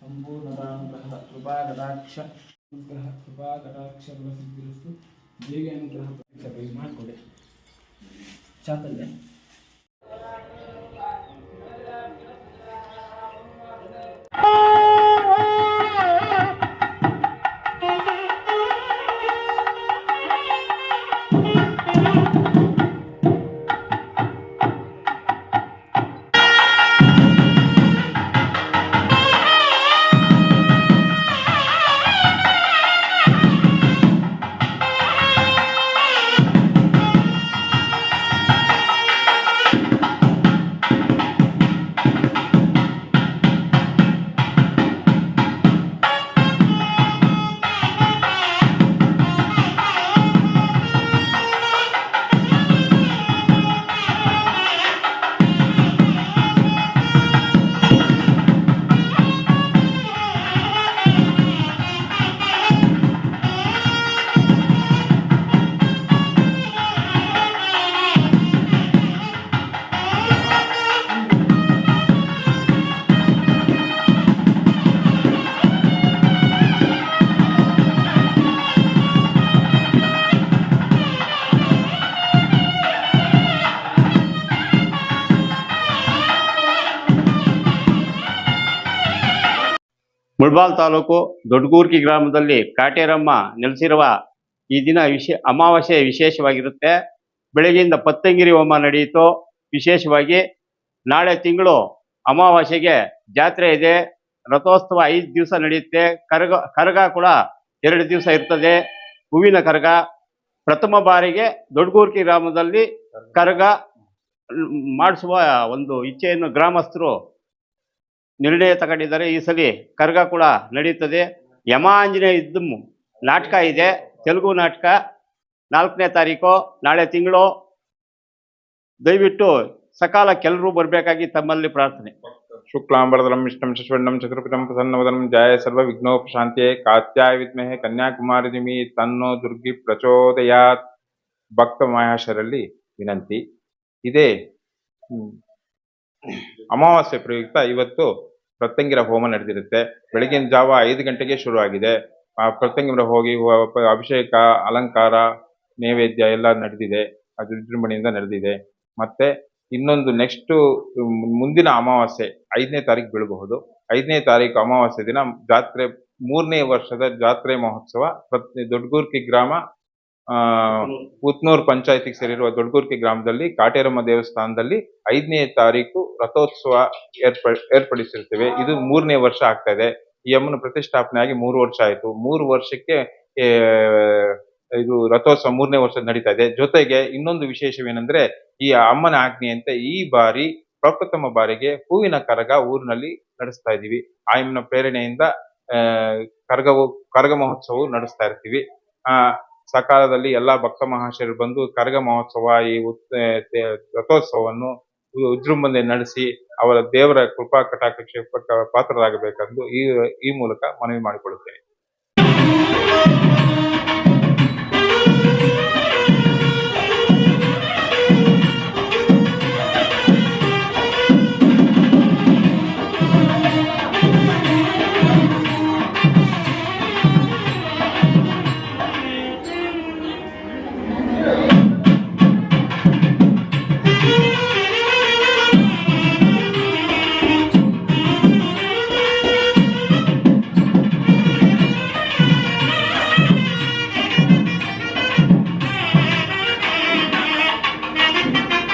ಸಂಪೂರ್ಣದಾನುಗ್ರಹ ಕೃಪಾ ಕಟಾಕ್ಷ ಅನುಗ್ರಹ ಕೃಪಾ ಕಟಾಕ್ಷಗಳ ಸಿದ್ಧಿರಸ್ತು ದೇವಿ ಅನುಗ್ರಹ ಮಾಡಿಕೊಡಿ ಚಾತಲ್ಯ ಮುಳ್ಬಾಲ್ ತಾಲೂಕು ದೊಡ್ಡಗೂರ್ಕಿ ಗ್ರಾಮದಲ್ಲಿ ಕಾಟೇರಮ್ಮ ನೆಲೆಸಿರುವ ಈ ದಿನ ವಿಶೇ, ಅಮಾವಾಸ್ಯೆ ವಿಶೇಷವಾಗಿರುತ್ತೆ. ಬೆಳಗ್ಗೆಯಿಂದ ಪತ್ತಂಗಿರಿ ಹೋಮ ನಡೆಯಿತು. ವಿಶೇಷವಾಗಿ ನಾಳೆ ತಿಂಗಳು ಅಮಾವಾಸ್ಯೆಗೆ ಜಾತ್ರೆ ಇದೆ. ರಥೋತ್ಸವ ಐದು ದಿವಸ ನಡೆಯುತ್ತೆ. ಕರಗ ಕರಗ ಕೂಡ ಎರಡು ದಿವಸ ಇರ್ತದೆ. ಹೂವಿನ ಕರಗ. ಪ್ರಥಮ ಬಾರಿಗೆ ದೊಡ್ಡಗೂರ್ಕಿ ಗ್ರಾಮದಲ್ಲಿ ಕರಗ ಮಾಡಿಸುವ ಒಂದು ಇಚ್ಛೆಯನ್ನು ಗ್ರಾಮಸ್ಥರು ನಿರ್ಣಯ ತಗೊಂಡಿದ್ದಾರೆ. ಈ ಸಲ ಕರ್ಗ ಕೂಡ ನಡೀತದೆ. ಯಮಾಂಜನೇಯ ಯುದ್ಧ ನಾಟಕ ಇದೆ. ತೆಲುಗು ನಾಟಕ ನಾಲ್ಕನೇ ತಾರೀಕು, ನಾಳೆ ತಿಂಗಳು. ದಯವಿಟ್ಟು ಸಕಾಲ ಕೆಲರು ಬರಬೇಕಾಗಿ ತಮ್ಮಲ್ಲಿ ಪ್ರಾರ್ಥನೆ. ಶುಕ್ಲಾಂಬರದಲಂ, ವಿಷ್ಣುಂ ಶಶ್ವಂಡಂ ಚತುರ್ಪಿತಂ ಪ್ರಸನ್ನವದನಂ, ಜಾಯ ಸರ್ವ ವಿಘ್ನೋಪಶಾಂತಿಯೇ ಕಾತ್ಯಾಯ ವಿದ್ಮಹೆ ಕನ್ಯಾಕುಮಾರಿ ದಿಮಿ ತನ್ನೋ ದುರ್ಗಿ ಪ್ರಚೋದಯಾತ್. ಭಕ್ತ ಮಹಾಶರಲ್ಲಿ ವಿನಂತಿ. ಇದೇ ಅಮಾವಾಸ್ಯೆ ಪ್ರಯುಕ್ತ ಇವತ್ತು ಪ್ರತ್ಯಂಗಿರ ಹೋಮ ನಡೆದಿರುತ್ತೆ. ಬೆಳಗಿನ ಜಾವ ಐದು ಗಂಟೆಗೆ ಶುರು ಆಗಿದೆ ಆ ಪ್ರತ್ಯಂಗಿರ ಹೋಗಿ ಅಭಿಷೇಕ, ಅಲಂಕಾರ, ನೈವೇದ್ಯ ಎಲ್ಲ ನಡೆದಿದೆ. ಅದು ವಿಜೃಂಭಣೆಯಿಂದ ನಡೆದಿದೆ. ಮತ್ತೆ ಇನ್ನೊಂದು ನೆಕ್ಸ್ಟ್ ಮುಂದಿನ ಅಮಾವಾಸ್ಯೆ ಐದನೇ ತಾರೀಕು ಬೀಳಬಹುದು. ಐದನೇ ತಾರೀಕು ಅಮಾವಾಸ್ಯೆ ದಿನ ಜಾತ್ರೆ, ಮೂರನೇ ವರ್ಷದ ಜಾತ್ರೆ ಮಹೋತ್ಸವ. ಪ್ರತಿ ದೊಡ್ಡಗೂರ್ಕಿ ಗ್ರಾಮ, ಆ ಉತ್ನೂರ್ ಪಂಚಾಯತಿಗೆ ಸೇರಿರುವ ದೊಡ್ಡಗೂರ್ಕಿ ಗ್ರಾಮದಲ್ಲಿ, ಕಾಟೇರಮ್ಮ ದೇವಸ್ಥಾನದಲ್ಲಿ ಐದನೇ ತಾರೀಕು ರಥೋತ್ಸವ ಏರ್ಪ, ಏರ್ಪಡಿಸಿರ್ತೇವೆ. ಇದು ಮೂರನೇ ವರ್ಷ ಆಗ್ತಾ ಇದೆ. ಈ ಅಮ್ಮನ ಪ್ರತಿಷ್ಠಾಪನೆ ಆಗಿ ಮೂರು ವರ್ಷ ಆಯ್ತು. ಮೂರು ವರ್ಷಕ್ಕೆ ಇದು ರಥೋತ್ಸವ ಮೂರನೇ ವರ್ಷ ನಡೀತಾ ಇದೆ. ಜೊತೆಗೆ ಇನ್ನೊಂದು ವಿಶೇಷವೇನೆಂದ್ರೆ, ಈ ಅಮ್ಮನ ಆಜ್ಞೆಯಂತೆ ಈ ಬಾರಿ, ಪ್ರಪ್ರಥಮ ಬಾರಿಗೆ ಹೂವಿನ ಕರಗ ಊರಿನಲ್ಲಿ ನಡೆಸ್ತಾ ಇದೀವಿ ಆಯಮ್ಮನ ಪ್ರೇರಣೆಯಿಂದ ಕರಗವು, ಕರಗ ಮಹೋತ್ಸವ ನಡೆಸ್ತಾ ಇರ್ತೀವಿ. ಆ, ಸಕಾಲದಲ್ಲಿ ಎಲ್ಲಾ ಭಕ್ತ ಮಹಾಶಯರು ಬಂದು ಕರಗ ಮಹೋತ್ಸವ, ಈ ರಥೋತ್ಸವವನ್ನು ವಿಜೃಂಭಣೆ ನಡೆಸಿ ಅವರ ದೇವರ ಕೃಪಾ ಕಟಾಕ್ಷ ಪಾತ್ರರಾಗಬೇಕೆಂದು ಈ ಈ ಮೂಲಕ ಮನವಿ ಮಾಡಿಕೊಳ್ಳುತ್ತೇನೆ.